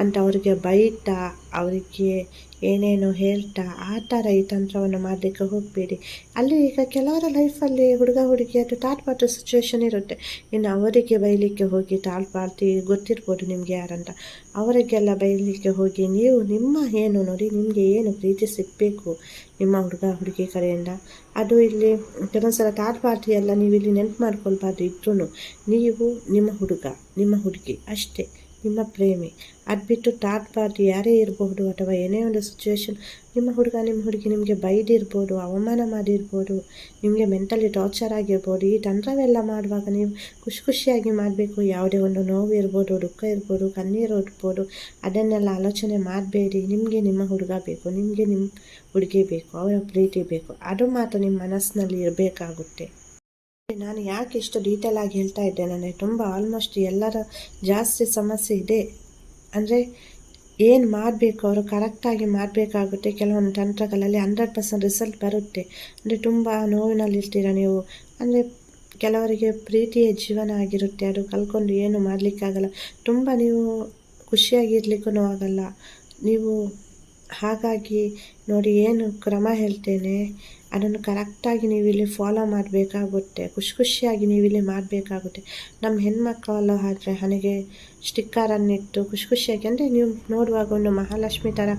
ಅಂತ ಅವರಿಗೆ ಬೈತಾ ಅವರಿಗೆ ಏನೇನು ಹೇಳ್ತಾ, ಆ ಥರ ಈ ತಂತ್ರವನ್ನು ಮಾಡಲಿಕ್ಕೆ ಹೋಗಬೇಡಿ. ಅಲ್ಲಿ ಈಗ ಕೆಲವರ ಲೈಫಲ್ಲಿ ಹುಡುಗ, ಹುಡುಗಿ ಅದು ತಾಟ್ಪಾಟು ಸಿಚುವೇಶನ್ ಇರುತ್ತೆ. ಇನ್ನು ಅವರಿಗೆ ಬೈಲಿಕ್ಕೆ ಹೋಗಿ ತಾಳ್ಪಾಡ್ತಿ ಗೊತ್ತಿರ್ಬೋದು ನಿಮಗೆ ಯಾರಂತ. ಅವರಿಗೆಲ್ಲ ಬೈಲಿಕ್ಕೆ ಹೋಗಿ ನೀವು ನಿಮ್ಮ ಏನು ನೋಡಿ, ನಿಮಗೆ ಏನು ಪ್ರೀತಿ ಸಿಗಬೇಕು ನಿಮ್ಮ ಹುಡುಗ, ಹುಡುಗಿ ಕಡೆಯಿಂದ? ಅದು ಇಲ್ಲಿ ಕೆಲವೊಂದು ಸಲ ತಾಳ್ಪಾಡ್ತಿ ಎಲ್ಲ ನೀವು ಇಲ್ಲಿ ನೆನಪು ಮಾಡ್ಕೊಳ್ಬಾರ್ದು ಇದ್ರೂ ನೀವು ನಿಮ್ಮ ಹುಡುಗ, ನಿಮ್ಮ ಹುಡುಗಿ, ಅಷ್ಟೇ, ನಿಮ್ಮ ಪ್ರೇಮಿ. ಅದು ಬಿಟ್ಟು ಥರ್ಡ್ ಪಾರ್ಟಿ ಯಾರೇ ಇರಬಹುದು ಅಥವಾ ಏನೇ ಒಂದು ಸಿಚುವೇಶನ್ ನಿಮ್ಮ ಹುಡುಗ, ನಿಮ್ಮ ಹುಡುಗಿ ನಿಮಗೆ ಬೈದಿರ್ಬೋದು ಅವಮಾನ ಮಾಡಿರ್ಬೋದು, ನಿಮಗೆ ಮೆಂಟಲಿ ಟಾರ್ಚರ್ ಆಗಿರ್ಬೋದು, ಈ ತಂತ್ರವೆಲ್ಲ ಮಾಡುವಾಗ ನೀವು ಖುಷಿ ಖುಷಿಯಾಗಿ ಮಾಡಬೇಕು. ಯಾವುದೇ ಒಂದು ನೋವು ಇರ್ಬೋದು, ದುಃಖ ಇರ್ಬೋದು, ಕಣ್ಣೀರು ಇರ್ಬೋದು ಅದನ್ನೆಲ್ಲ ಆಲೋಚನೆ ಮಾಡಬೇಡಿ. ನಿಮಗೆ ನಿಮ್ಮ ಹುಡುಗ ಬೇಕು, ನಿಮಗೆ ನಿಮ್ಮ ಹುಡುಗಿ ಬೇಕು, ಅವರ ಪ್ರೀತಿ ಬೇಕು. ಅದು ಮಾತ್ರ ನಿಮ್ಮ ಮನಸ್ಸಿನಲ್ಲಿ ಇರಬೇಕಾಗುತ್ತೆ. ನಾನು ಯಾಕೆ ಇಷ್ಟು ಡೀಟೇಲ್ ಆಗಿ ಹೇಳ್ತಾ ಇದ್ದೆ ನನಗೆ ತುಂಬ ಆಲ್ಮೋಸ್ಟ್ ಎಲ್ಲರ ಜಾಸ್ತಿ ಸಮಸ್ಯೆ ಇದೆ. ಅಂದರೆ ಏನು ಮಾಡಬೇಕು ಅವರು ಕರೆಕ್ಟಾಗಿ ಮಾಡಬೇಕಾಗುತ್ತೆ. ಕೆಲವೊಂದು ತಂತ್ರಗಳಲ್ಲಿ ಹಂಡ್ರೆಡ್ ಪರ್ಸೆಂಟ್ ರಿಸಲ್ಟ್ ಬರುತ್ತೆ. ಅಂದರೆ ತುಂಬ ನೋವಿನಲ್ಲಿರ್ತೀರ ನೀವು? ಅಂದರೆ ಕೆಲವರಿಗೆ ಪ್ರೀತಿಯ ಜೀವನ ಆಗಿರುತ್ತೆ. ಅದು ಕಲ್ಕೊಂಡು ಏನು ಮಾಡಲಿಕ್ಕಾಗಲ್ಲ. ತುಂಬ ನೀವು ಖುಷಿಯಾಗಿರ್ಲಿಕ್ಕೂ ಆಗಲ್ಲ. ನೀವು ಹಾಗಾಗಿ ನೋಡಿ ಏನು ಕ್ರಮ ಹೇಳ್ತೇನೆ. ಅದನ್ನು ಕರೆಕ್ಟಾಗಿ ನೀವು ಇಲ್ಲಿ ಫಾಲೋ ಮಾಡಬೇಕಾಗುತ್ತೆ. ಖುಷಿ ಖುಷಿಯಾಗಿ ನೀವು ಇಲ್ಲಿ ಮಾಡಬೇಕಾಗುತ್ತೆ. ನಮ್ಮ ಹೆಣ್ಮಕ್ಕಳು ಆದರೆ ನನಗೆ ಸ್ಟಿಕ್ಕರನ್ನಿಟ್ಟು ಖುಷಿ ಖುಷಿಯಾಗಿ, ಅಂದರೆ ನೀವು ನೋಡುವಾಗ ಒಂದು ಮಹಾಲಕ್ಷ್ಮಿ ಥರ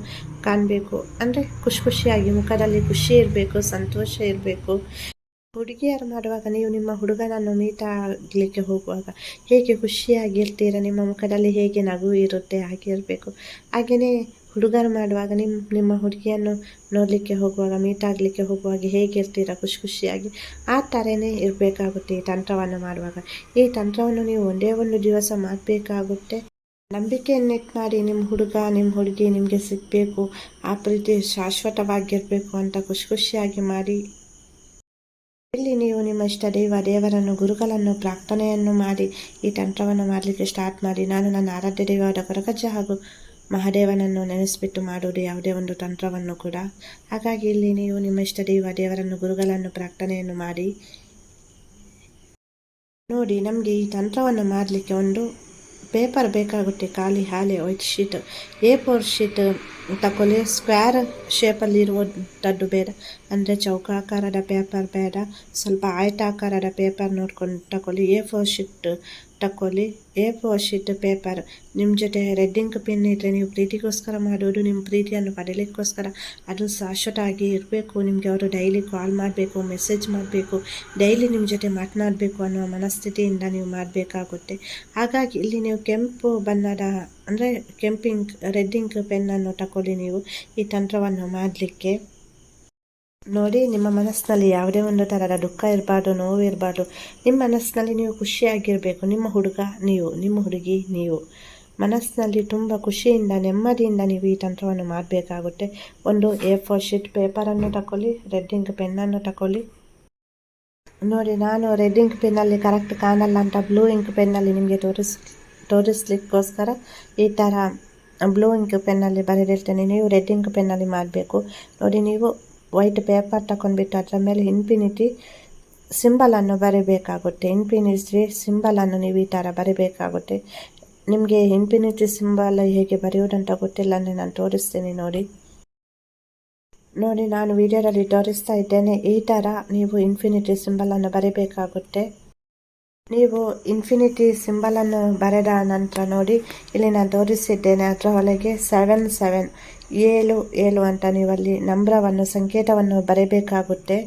ಕಾಣಬೇಕು. ಅಂದರೆ ಖುಷಿ ಖುಷಿಯಾಗಿ ಮುಖದಲ್ಲಿ ಖುಷಿ ಇರಬೇಕು, ಸಂತೋಷ ಇರಬೇಕು. ಹುಡುಗಿಯರು ಮಾಡುವಾಗ ನೀವು ನಿಮ್ಮ ಹುಡುಗನನ್ನು ಮೀಟ್ ಆಗಲಿಕ್ಕೆ ಹೋಗುವಾಗ ಹೇಗೆ ಖುಷಿಯಾಗಿರ್ತೀರ ನಿಮ್ಮ ಮುಖದಲ್ಲಿ ಹೇಗೆ ನಗು ಇರುತ್ತೆ? ಹಾಗೆ ಇರಬೇಕು. ಹಾಗೆಯೇ ಹುಡುಗರು ಮಾಡುವಾಗ ನಿಮ್ಮ ನಿಮ್ಮ ಹುಡುಗಿಯನ್ನು ನೋಡಲಿಕ್ಕೆ ಹೋಗುವಾಗ ಮೀಟ್ ಆಗಲಿಕ್ಕೆ ಹೋಗುವಾಗ ಹೇಗಿರ್ತೀರ ಖುಷಿ ಖುಷಿಯಾಗಿ ಆ ಥರನೇ ಇರಬೇಕಾಗುತ್ತೆ ಈ ತಂತ್ರವನ್ನು ಮಾಡುವಾಗ. ಈ ತಂತ್ರವನ್ನು ನೀವು ಒಂದೇ ಒಂದು ದಿವಸ ಮಾಡಬೇಕಾಗುತ್ತೆ. ನಂಬಿಕೆಯನ್ನಿಟ್ಟು ಮಾಡಿ ನಿಮ್ಮ ಹುಡುಗ ನಿಮ್ಮ ಹುಡುಗಿ ನಿಮಗೆ ಸಿಗಬೇಕು, ಆ ಪ್ರೀತಿ ಶಾಶ್ವತವಾಗಿರಬೇಕು ಅಂತ ಖುಷಿ ಖುಷಿಯಾಗಿ ಮಾಡಿ. ಇಲ್ಲಿ ನೀವು ನಿಮ್ಮ ಇಷ್ಟ ದೈವ, ದೇವರನ್ನು, ಗುರುಗಳನ್ನು, ಪ್ರಾರ್ಥನೆಯನ್ನು ಮಾಡಿ ಈ ತಂತ್ರವನ್ನು ಮಾಡಲಿಕ್ಕೆ ಸ್ಟಾರ್ಟ್ ಮಾಡಿ. ನಾನು ನನ್ನ ಆರಾಧ್ಯ ದೈವವಾದ ಕೊರಗಜ್ಜ ಹಾಗೂ ಮಹಾದೇವನನ್ನು ನೆನೆಸಿಬಿಟ್ಟು ಮಾಡುವುದು ಯಾವುದೇ ಒಂದು ತಂತ್ರವನ್ನು ಕೂಡ. ಹಾಗಾಗಿ ಇಲ್ಲಿ ನೀವು ನಿಮ್ಮ ಇಷ್ಟ ದೈವ ದೇವರನ್ನು, ಗುರುಗಳನ್ನು, ಪ್ರಾರ್ಥನೆಯನ್ನು ಮಾಡಿ. ನೋಡಿ, ನಮಗೆ ಈ ತಂತ್ರವನ್ನು ಮಾಡಲಿಕ್ಕೆ ಒಂದು ಪೇಪರ್ ಬೇಕಾಗುತ್ತೆ, ಖಾಲಿ ಹಾಲೆ white sheet A four sheet ತಗೊಳ್ಳಿ ಸ್ಕ್ವೇರ್ ಶೇಪಲ್ಲಿ ಇರುವಂಥದ್ದು ಬೇಡ. ಅಂದರೆ ಚೌಕಾಕಾರದ ಪೇಪರ್ ಬೇಡ. ಸ್ವಲ್ಪ ಆಯತಾಕಾರದ ಪೇಪರ್ ನೋಡ್ಕೊಂಡು ತಕೊಳ್ಳಿ ಎ ಫೋರ್ ಶೀಟ್ ತಗೊಳ್ಳಿ ಎ ಫೋರ್ ಶೀಟ್ ಪೇಪರ್ ನಿಮ್ಮ ಜೊತೆ ರೆಡ್ಡಿಂಗ್ ಪಿನ್ ಇದ್ದರೆ ನೀವು ಪ್ರೀತಿಗೋಸ್ಕರ ಮಾಡೋದು ನಿಮ್ಮ ಪ್ರೀತಿಯನ್ನು ಪಡೆಯಲಿಕ್ಕೋಸ್ಕರ ಅದು ಶಾಶ್ವತ ಆಗಿ ಇರಬೇಕು. ನಿಮಗೆ ಅವರು ಡೈಲಿ ಕಾಲ್ ಮಾಡಬೇಕು ಮೆಸೇಜ್ ಮಾಡಬೇಕು ಡೈಲಿ ನಿಮ್ಮ ಜೊತೆ ಮಾತನಾಡಬೇಕು ಅನ್ನೋ ಮನಸ್ಥಿತಿಯಿಂದ ನೀವು ಮಾಡಬೇಕಾಗುತ್ತೆ. ಹಾಗಾಗಿ ಇಲ್ಲಿ ನೀವು ಕೆಂಪು ಬಣ್ಣದ, ಅಂದರೆ ಕೆಂಪಿಂಗ್ ರೆಡ್ಡಿಂಗ್ ಪೆನ್ನನ್ನು ತಗೊಳ್ಳಿ ನೀವು ಈ ತಂತ್ರವನ್ನು ಮಾಡಲಿಕ್ಕೆ. ನೋಡಿ, ನಿಮ್ಮ ಮನಸ್ಸಿನಲ್ಲಿ ಯಾವುದೇ ಒಂದು ಥರದ ದುಃಖ ಇರಬಾರ್ದು, ನೋವು ಇರಬಾರ್ದು. ನಿಮ್ಮ ಮನಸ್ಸಿನಲ್ಲಿ ನೀವು ಖುಷಿಯಾಗಿರಬೇಕು. ನಿಮ್ಮ ಹುಡುಗ ನೀವು, ನಿಮ್ಮ ಹುಡುಗಿ ನೀವು. ಮನಸ್ಸಿನಲ್ಲಿ ತುಂಬ ಖುಷಿಯಿಂದ, ನೆಮ್ಮದಿಯಿಂದ ನೀವು ಈ ತಂತ್ರವನ್ನು ಮಾಡಬೇಕಾಗುತ್ತೆ. ಒಂದು ಎ ಫೋರ್ ಶೀಟ್ ಪೇಪರನ್ನು ತಗೊಳ್ಳಿ ರೆಡ್ಡಿಂಗ್ ಪೆನ್ನನ್ನು ತಗೊಳ್ಳಿ ನೋಡಿ, ನಾನು ರೆಡ್ಡಿಂಗ್ ಪೆನ್ನಲ್ಲಿ ಕರೆಕ್ಟ್ ಕಾಣಲ್ಲ ಅಂತ ಬ್ಲೂ ಇಂಕ್ ಪೆನ್ನಲ್ಲಿ ನಿಮಗೆ ತೋರಿಸ್, ತೋರಿಸ್ಲಿಕ್ಕೋಸ್ಕರ ಈ ಥರ ಬ್ಲೂ ಇಂಕ್ ಪೆನ್ನಲ್ಲಿ ಬರೆದಿರ್ತೇನೆ. ನೀವು ರೆಡ್ ಇಂಕ್ ಪೆನ್ನಲ್ಲಿ ಮಾಡಬೇಕು. ನೋಡಿ, ನೀವು ವೈಟ್ ಪೇಪರ್ ತಗೊಂಡ್ಬಿಟ್ಟು ಅದರ ಮೇಲೆ ಇನ್ಫಿನಿಟಿ ಸಿಂಬಲನ್ನು ಬರೀಬೇಕಾಗುತ್ತೆ. ಇನ್ಫಿನಿಟಿ ಸಿಂಬಲನ್ನು ನೀವು ಈ ಥರ ಬರೀಬೇಕಾಗುತ್ತೆ. ನಿಮಗೆ ಇನ್ಫಿನಿಟಿ ಸಿಂಬಲ್ ಹೇಗೆ ಬರೆಯುವುದಂತ ಗೊತ್ತಿಲ್ಲ ಅಂದರೆ ನಾನು ತೋರಿಸ್ತೀನಿ ನೋಡಿ. ನೋಡಿ, ನಾನು ವಿಡಿಯೋದಲ್ಲಿ ತೋರಿಸ್ತಾ ಇದ್ದೇನೆ. ಈ ಥರ ನೀವು ಇನ್ಫಿನಿಟಿ ಸಿಂಬಲನ್ನು ಬರೀಬೇಕಾಗುತ್ತೆ. ನೀವು ಇನ್ಫಿನಿಟಿ ಸಿಂಬಲನ್ನು ಬರೆದ ನಂತರ ನೋಡಿ ಇಲ್ಲಿ ನಾನು ತೋರಿಸಿದ್ದೇನೆ ಅದರ ಒಳಗೆ ಸೆವೆನ್ ಸೆವೆನ್ ಏಳು ಏಳು ಅಂತ ನೀವು ಅಲ್ಲಿ ನಂಬ್ರವನ್ನು, ಸಂಕೇತವನ್ನು ಬರೆಯಬೇಕಾಗುತ್ತೆ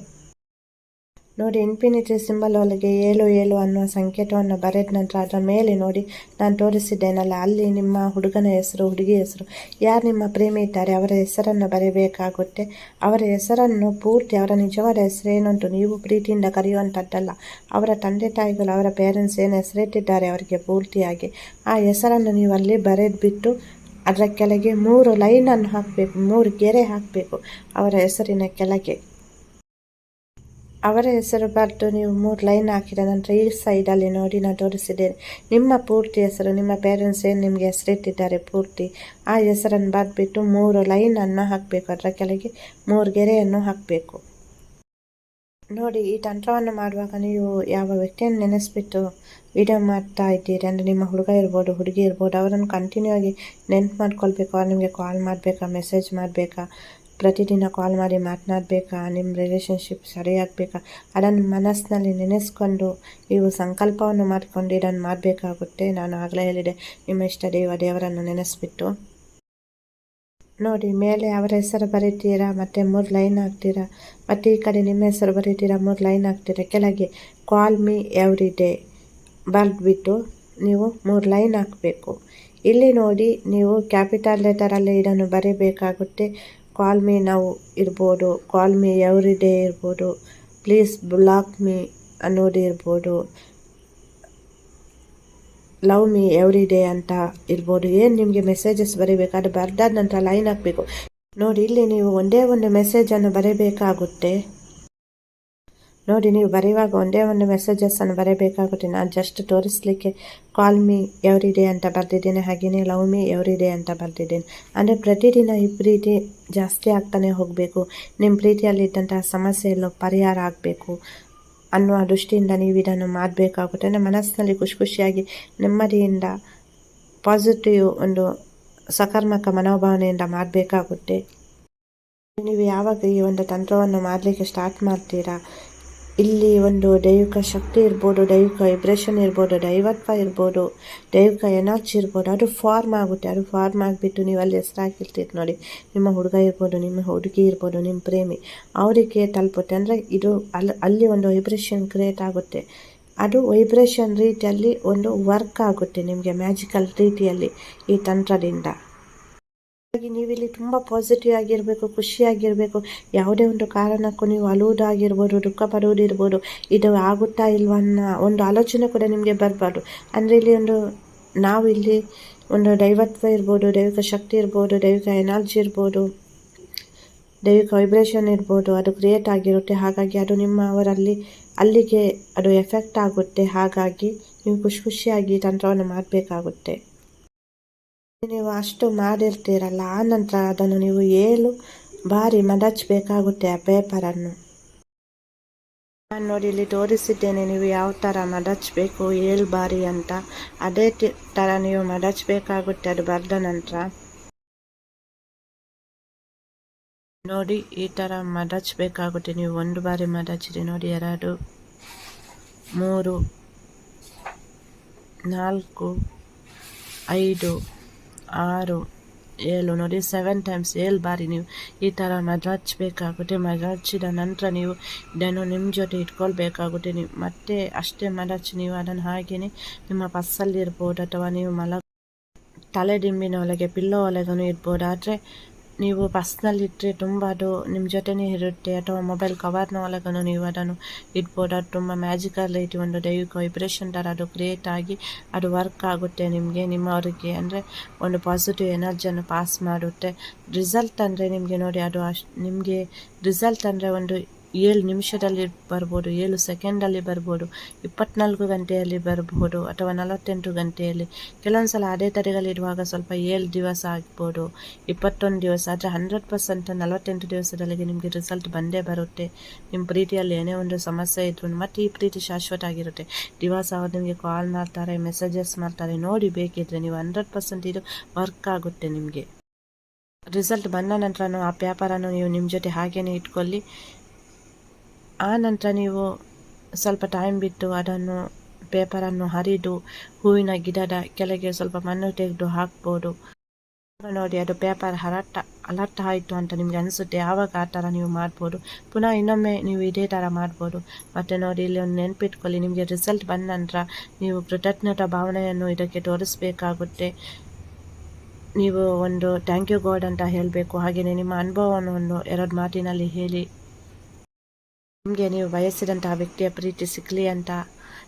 ನೋಡಿ ಇನ್ಫಿನಿಟಿ ಸಿಂಬಲ್ ಒಳಗೆ ಏಳು ಏಳು ಅನ್ನುವ ಸಂಕೇತವನ್ನು ಬರೆದ ನಂತರ ಅದರ ಮೇಲೆ ನೋಡಿ, ನಾನು ತೋರಿಸಿದ್ದೇನಲ್ಲ, ಅಲ್ಲಿ ನಿಮ್ಮ ಹುಡುಗನ ಹೆಸರು, ಹುಡುಗಿ ಹೆಸರು. ಯಾರು ನಿಮ್ಮ ಪ್ರೇಮಿ ಇದ್ದಾರೆ, ಅವರ ಹೆಸರನ್ನು ಬರೆಯಬೇಕಾಗುತ್ತೆ. ಅವರ ಹೆಸರನ್ನು ಪೂರ್ತಿ, ಅವರ ನಿಜವಾದ ಹೆಸರೇನುಂಟು ನೀವು ಪ್ರೀತಿಯಿಂದ ಕರೆಯುವಂಥದ್ದಲ್ಲ. ಅವರ ತಂದೆ ತಾಯಿಗಳು, ಅವರ ಪೇರೆಂಟ್ಸ್ ಏನು ಹೆಸರಿಟ್ಟಿದ್ದಾರೆ ಅವರಿಗೆ ಪೂರ್ತಿಯಾಗಿ. ಆ ಹೆಸರನ್ನು ನೀವು ಅಲ್ಲಿ ಬರೆದ್ಬಿಟ್ಟು ಅದರ ಕೆಳಗೆ ಮೂರು ಲೈನನ್ನು ಹಾಕಬೇಕು, ಮೂರು ಗೆರೆ ಹಾಕಬೇಕು ಅವರ ಹೆಸರಿನ ಕೆಳಗೆ. ಅವರ ಹೆಸರು ಬರೆದು ನೀವು ಮೂರು ಲೈನ್ ಹಾಕಿದ ನಂತರ ಈ ಸೈಡಲ್ಲಿ ನೋಡಿ ನಾನು ತೋರಿಸಿದ್ದೇನೆ ನಿಮ್ಮ ಪೂರ್ತಿ ಹೆಸರು, ನಿಮ್ಮ ಪೇರೆಂಟ್ಸ್ ಏನು ನಿಮಗೆ ಹೆಸರಿಟ್ಟಿದ್ದಾರೆ ಪೂರ್ತಿ, ಆ ಹೆಸರನ್ನು ಬರೆದ್ಬಿಟ್ಟು ಮೂರು ಲೈನನ್ನು ಹಾಕಬೇಕು. ಅದರ ಕೆಳಗೆ ಮೂರು ಗೆರೆಯನ್ನು ಹಾಕಬೇಕು. ನೋಡಿ, ಈ ತಂತ್ರವನ್ನು ಮಾಡುವಾಗ ನೀವು ಯಾವ ವ್ಯಕ್ತಿಯನ್ನು ನೆನೆಸ್ಬಿಟ್ಟು ವಿಡಿಯೋ ಮಾಡ್ತಾ ಇದ್ದೀರಿ? ಅಂದರೆ ನಿಮ್ಮ ಹುಡುಗ ಇರ್ಬೋದು, ಹುಡುಗಿ ಇರ್ಬೋದು, ಅವರನ್ನು ಕಂಟಿನ್ಯೂ ಆಗಿ ನೆನ್ಪು ಮಾಡ್ಕೊಳ್ಬೇಕು, ಅವ್ರು ನಿಮಗೆ ಕಾಲ್ ಮಾಡಬೇಕಾ ಮೆಸೇಜ್ ಮಾಡಬೇಕಾ? ಪ್ರತಿದಿನ ಕಾಲ್ ಮಾಡಿ ಮಾತನಾಡಬೇಕಾ? ನಿಮ್ಮ ರಿಲೇಷನ್ಶಿಪ್ ಸರಿಯಾಗಬೇಕಾ? ಅದನ್ನು ಮನಸ್ಸಿನಲ್ಲಿ ನೆನೆಸ್ಕೊಂಡು ನೀವು ಸಂಕಲ್ಪವನ್ನು ಮಾಡಿಕೊಂಡು ಇದನ್ನು ಮಾಡಬೇಕಾಗುತ್ತೆ. ನಾನು ಆಗಲೇ ಹೇಳಿದೆ, ನಿಮ್ಮ ಇಷ್ಟ ದೇವ ದೇವರನ್ನು ನೆನೆಸ್ಬಿಟ್ಟು. ನೋಡಿ, ಮೇಲೆ ಅವರ ಹೆಸರು ಬರೀತೀರಾ? ಮತ್ತು ಮೂರು ಲೈನ್ ಹಾಕ್ತೀರಾ? ಮತ್ತು ಈ ಕಡೆ ನಿಮ್ಮ ಹೆಸರು ಬರೀತೀರಾ? ಮೂರು ಲೈನ್ ಹಾಕ್ತೀರಾ? ಕೆಳಗೆ ಕಾಲ್ ಮೀ ಎವ್ರಿ ಡೇ ಬರೆದ್ಬಿಟ್ಟು ನೀವು ಮೂರು ಲೈನ್ ಹಾಕಬೇಕು. ಇಲ್ಲಿ ನೋಡಿ ನೀವು ಕ್ಯಾಪಿಟಲ್ ಲೆಟರಲ್ಲಿ ಇದನ್ನು ಬರೀಬೇಕಾಗುತ್ತೆ. ಕಾಲ್ ಮೀ ನೌ ಇರ್ಬೋದು. ಕಾಲ್ ಮೀ ಎವ್ರಿ ಡೇ ಇರ್ಬೋದು. ಪ್ಲೀಸ್ ಬ್ಲಾಕ್ ಮೀ ಅನ್ನೋದು ಇರ್ಬೋದು. ಲವ್ ಮೀ ಎವ್ರಿ ಡೇ ಅಂತ ಇರ್ಬೋದು. ಏನು ನಿಮಗೆ ಮೆಸೇಜಸ್ ಬರೀಬೇಕು ಅದು ಬರ್ದಾದ ನಂತರ ಲೈನ್ ಹಾಕಬೇಕು. ನೋಡಿ, ಇಲ್ಲಿ ನೀವು ಒಂದೇ ಒಂದು ಮೆಸೇಜನ್ನು ಬರೀಬೇಕಾಗುತ್ತೆ. ನೋಡಿ, ನೀವು ಬರೆಯುವಾಗ ಒಂದೇ ಒಂದು ಮೆಸೇಜಸ್ಸನ್ನು ಬರೆಯಬೇಕಾಗುತ್ತೆ ನಾನು ಜಸ್ಟ್ ತೋರಿಸ್ಲಿಕ್ಕೆ ಕಾಲ್ ಮೀ ಎವ್ರಿ ಡೇ ಅಂತ ಬರೆದಿದ್ದೇನೆ, ಹಾಗೆಯೇ ಲವ್ ಮೀ ಎವ್ರಿ ಡೇ ಅಂತ ಬರೆದಿದ್ದೇನೆ. ಅಂದರೆ ಪ್ರತಿದಿನ ಈ ಪ್ರೀತಿ ಜಾಸ್ತಿ ಆಗ್ತಾನೆ ಹೋಗಬೇಕು. ನಿಮ್ಮ ಪ್ರೀತಿಯಲ್ಲಿದ್ದಂತಹ ಸಮಸ್ಯೆಯಲ್ಲೂ ಪರಿಹಾರ ಆಗಬೇಕು ಅನ್ನುವ ದೃಷ್ಟಿಯಿಂದ ನೀವು ಇದನ್ನು ಮಾಡಬೇಕಾಗುತ್ತೆ ನಮ್ಮ ಮನಸ್ಸಿನಲ್ಲಿ ಖುಷಿ ಖುಷಿಯಾಗಿ ನೆಮ್ಮದಿಯಿಂದ ಪಾಸಿಟಿವ್ ಒಂದು ಸಕಾರಾತ್ಮಕ ಮನೋಭಾವನೆಯಿಂದ ಮಾಡಬೇಕಾಗುತ್ತೆ. ನೀವು ಯಾವಾಗ ಈ ಒಂದು ತಂತ್ರವನ್ನು ಮಾಡಲಿಕ್ಕೆ ಸ್ಟಾರ್ಟ್ ಮಾಡ್ತೀರಾ? ಇಲ್ಲಿ ಒಂದು ದೈವಿಕ ಶಕ್ತಿ ಇರ್ಬೋದು, ದೈವಿಕ ವೈಬ್ರೇಷನ್ ಇರ್ಬೋದು, ದೈವತ್ವ ಇರ್ಬೋದು, ದೈವಿಕ ಎನರ್ಜಿ ಇರ್ಬೋದು, ಅದು ಫಾರ್ಮ್ ಆಗುತ್ತೆ. ಅದು ಫಾರ್ಮ್ ಆಗಿಬಿಟ್ಟು ನೀವು ಅಲ್ಲಿ ಹೆಸರು ಹಾಕಿರ್ತೀರಿ ನೋಡಿ. ನಿಮ್ಮ ಹುಡುಗ ಇರ್ಬೋದು, ನಿಮ್ಮ ಹುಡುಗಿ ಇರ್ಬೋದು, ನಿಮ್ಮ ಪ್ರೇಮಿ. ಅವರಿಗೆ ತಲುಪುತ್ತೆ. ಅಂದರೆ ಇದು ಅಲ್ಲಿ ಅಲ್ಲಿ ಒಂದು ವೈಬ್ರೇಷನ್ ಕ್ರಿಯೇಟ್ ಆಗುತ್ತೆ. ಅದು ವೈಬ್ರೇಷನ್ ರೀತಿಯಲ್ಲಿ ಒಂದು ವರ್ಕ್ ಆಗುತ್ತೆ ನಿಮಗೆ ಮ್ಯಾಜಿಕಲ್ ರೀತಿಯಲ್ಲಿ ಈ ತಂತ್ರದಿಂದ. ಹಾಗಾಗಿ ನೀವಿಲ್ಲಿ ತುಂಬ ಪಾಸಿಟಿವ್ ಆಗಿರಬೇಕು ಖುಷಿಯಾಗಿರಬೇಕು ಯಾವುದೇ ಒಂದು ಕಾರಣಕ್ಕೂ ನೀವು ಅಲುವುದಾಗಿರ್ಬೋದು ದುಃಖ ಪಡುವುದಿರ್ಬೋದು ಇದು ಆಗುತ್ತಾ ಇಲ್ವಾ ಅನ್ನೋ ಒಂದು ಆಲೋಚನೆ ಕೂಡ ನಿಮಗೆ ಬರಬಾರ್ದು. ಅಂದರೆ ಇಲ್ಲಿ ಒಂದು ನಾವು ಇಲ್ಲಿ ಒಂದು ದೈವತ್ವ ಇರ್ಬೋದು, ದೈವಿಕ ಶಕ್ತಿ ಇರ್ಬೋದು, ದೈವಿಕ ಎನರ್ಜಿ ಇರ್ಬೋದು, ದೈವಿಕ ವೈಬ್ರೇಷನ್ ಇರ್ಬೋದು, ಅದು ಕ್ರಿಯೇಟ್ ಆಗಿರುತ್ತೆ. ಹಾಗಾಗಿ ಅದು ನಿಮ್ಮ ಅವರಲ್ಲಿ ಅಲ್ಲಿಗೆ ಅದು ಎಫೆಕ್ಟ್ ಆಗುತ್ತೆ. ಹಾಗಾಗಿ ನೀವು ಖುಷಿ ಖುಷಿಯಾಗಿ ತಂತ್ರವನ್ನು ಮಾಡಬೇಕಾಗುತ್ತೆ. ನೀವು ಅಷ್ಟು ಮಾಡಿರ್ತೀರಲ್ಲ, ಆ ನಂತರ ಅದನ್ನು ನೀವು ಏಳು ಬಾರಿ ಮಡಚಬೇಕಾಗುತ್ತೆ ಆ ಪೇಪರನ್ನು. ನಾನು ನೋಡಿ ಇಲ್ಲಿ ತೋರಿಸಿದ್ದೇನೆ, ನೀವು ಯಾವ ಥರ ಮಡಚಬೇಕು, ಏಳು ಬಾರಿ ಅಂತ. ಅದೇ ಥರ ನೀವು ಮಡಚಬೇಕಾಗುತ್ತೆ, ಅದು ಬರೆದ ನಂತರ. ನೋಡಿ, ಈ ಥರ ಮಡಚಬೇಕಾಗುತ್ತೆ, ನೀವು ಒಂದು ಬಾರಿ ಮಡಚಿರಿ. ನೋಡಿ, ಎರಡು, ಮೂರು, ನಾಲ್ಕು, ಐದು ಆರು, ಏಳು, ನೋಡಿ ಸೆವೆನ್ ಟೈಮ್ಸ್ ಏಳು ಬಾರಿ ನೀವು ಈ ಥರ ಮಡಚಬೇಕಾಗುತ್ತೆ ಮಡಚಿದ ನಂತರ ನೀವು ಇದನ್ನು ನಿಮ್ಮ ಜೊತೆ ಇಟ್ಕೊಳ್ಬೇಕಾಗುತ್ತೆ. ನೀವು ಮತ್ತೆ ಅಷ್ಟೇ ಮಡಚಿ ನೀವು ಅದನ್ನು ಹಾಗೆಯೇ ನಿಮ್ಮ ಪಸ್ಸಲ್ಲಿ ಇರ್ಬೋದು ಅಥವಾ ನೀವು ಮಲ ತಲೆ ದಿಂಬಿನ ಒಳಗೆ, ಪಿಲ್ಲೋ ಒಳಗೂ ಇರ್ಬೋದು. ಆದರೆ ನೀವು ಪರ್ಸ್ನಲ್ ಇಟ್ಟರೆ ತುಂಬ ಅದು ನಿಮ್ಮ ಜೊತೆನೇ ಇರುತ್ತೆ. ಅಥವಾ ಮೊಬೈಲ್ ಕವರ್ನ ಒಳಗೂ ನೀವು ಅದನ್ನು ಇಡ್ಬೋದು. ಅದು ತುಂಬ ಮ್ಯಾಜಿಕಲ್ ಐತಿ. ಒಂದು ದೈವಿಕ ವೈಬ್ರೇಷನ್ ಥರ ಅದು ಕ್ರಿಯೇಟ್ ಆಗಿ ಅದು ವರ್ಕ್ ಆಗುತ್ತೆ ನಿಮಗೆ, ನಿಮ್ಮವರಿಗೆ. ಅಂದರೆ ಒಂದು ಪಾಸಿಟಿವ್ ಎನರ್ಜಿಯನ್ನು ಪಾಸ್ ಮಾಡುತ್ತೆ. ರಿಸಲ್ಟ್ ಅಂದರೆ ನಿಮಗೆ ನೋಡಿ ಅದು ಅಷ್ಟು, ನಿಮಗೆ ರಿಸಲ್ಟ್ ಅಂದರೆ ಒಂದು ಏಳು ನಿಮಿಷದಲ್ಲಿ ಬರ್ಬೋದು, ಏಳು ಸೆಕೆಂಡಲ್ಲಿ ಬರ್ಬೋದು, ಇಪ್ಪತ್ನಾಲ್ಕು ಗಂಟೆಯಲ್ಲಿ ಬರ್ಬೋದು ಅಥವಾ ನಲವತ್ತೆಂಟು ಗಂಟೆಯಲ್ಲಿ. ಕೆಲವೊಂದು ಸಲ ಅದೇ ತಡೆಗಳಿರುವಾಗ ಸ್ವಲ್ಪ ಏಳು ದಿವಸ ಆಗ್ಬೋದು, ಇಪ್ಪತ್ತೊಂದು ದಿವಸ ಆದರೆ ಹಂಡ್ರೆಡ್ ಪರ್ಸೆಂಟ್ ನಲವತ್ತೆಂಟು ದಿವಸದಲ್ಲಿಗೆ ನಿಮಗೆ ರಿಸಲ್ಟ್ ಬಂದೇ ಬರುತ್ತೆ. ನಿಮ್ಮ ಪ್ರೀತಿಯಲ್ಲಿ ಏನೇ ಒಂದು ಸಮಸ್ಯೆ ಇದ್ರು ಮತ್ತು ಈ ಪ್ರೀತಿ ಶಾಶ್ವತ ಆಗಿರುತ್ತೆ. ದಿವಸ ಅವ್ರು ನಿಮಗೆ ಕಾಲ್ ಮಾಡ್ತಾರೆ ಮೆಸೇಜಸ್ ಮಾಡ್ತಾರೆ, ನೋಡಿ ಬೇಕಿದ್ರೆ ನೀವು ಹಂಡ್ರೆಡ್ ಪರ್ಸೆಂಟ್ ಇದು ವರ್ಕ್ ಆಗುತ್ತೆ ನಿಮಗೆ. ರಿಸಲ್ಟ್ ಬಂದ ನಂತರ ಆ ವ್ಯಾಪಾರನೂ ನೀವು ನಿಮ್ಮ ಜೊತೆ ಹಾಗೇನೆ ಇಟ್ಕೊಳ್ಳಿ. ಆ ನಂತರ ನೀವು ಸ್ವಲ್ಪ ಟೈಮ್ ಬಿಟ್ಟು ಅದನ್ನು ಪೇಪರನ್ನು ಹರಿದು ಹೂವಿನ ಗಿಡದ ಕೆಳಗೆ ಸ್ವಲ್ಪ ಮಣ್ಣು ತೆಗೆದು ಹಾಕ್ಬೋದು. ನೋಡಿ, ಅದು ಪೇಪರ್ ಹರಟ ಅಲರ್ಟ್ ಆಯಿತು ಅಂತ ನಿಮಗೆ ಅನಿಸುತ್ತೆ. ಯಾವಾಗ ಆ ಥರ ನೀವು ಮಾಡ್ಬೋದು? ಪುನಃ ಇನ್ನೊಮ್ಮೆ ನೀವು ಇದೇ ಥರ ಮಾಡ್ಬೋದು. ಮತ್ತು ನೋಡಿ, ಇಲ್ಲಿ ಒಂದು ನೆನಪಿಟ್ಕೊಳ್ಳಿ. ನಿಮಗೆ ರಿಸಲ್ಟ್ ಬಂದ ನಂತರ ನೀವು ಕೃತಜ್ಞತಾ ಭಾವನೆಯನ್ನು ಇದಕ್ಕೆ ತೋರಿಸಬೇಕಾಗುತ್ತೆ. ನೀವು ಒಂದು ಥ್ಯಾಂಕ್ ಯು ಗಾಡ್ ಅಂತ ಹೇಳಬೇಕು. ಹಾಗೆಯೇ ನಿಮ್ಮ ಅನುಭವವನ್ನು ಒಂದು ಎರಡು ಮಾತಿನಲ್ಲಿ ಹೇಳಿ. ನಿಮಗೆ ನೀವು ಬಯಸಿದಂತಹ ವ್ಯಕ್ತಿಯ ಪ್ರೀತಿ ಸಿಗಲಿ ಅಂತ,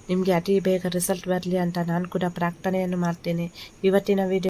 ನಿಮಗೆ ಅತಿ ಬೇಗ ರಿಸಲ್ಟ್ ಬರಲಿ ಅಂತ ನಾನು ಕೂಡ ಪ್ರಾರ್ಥನೆಯನ್ನು ಮಾಡ್ತೇನೆ. ಇವತ್ತಿನ ವಿಡಿಯೋ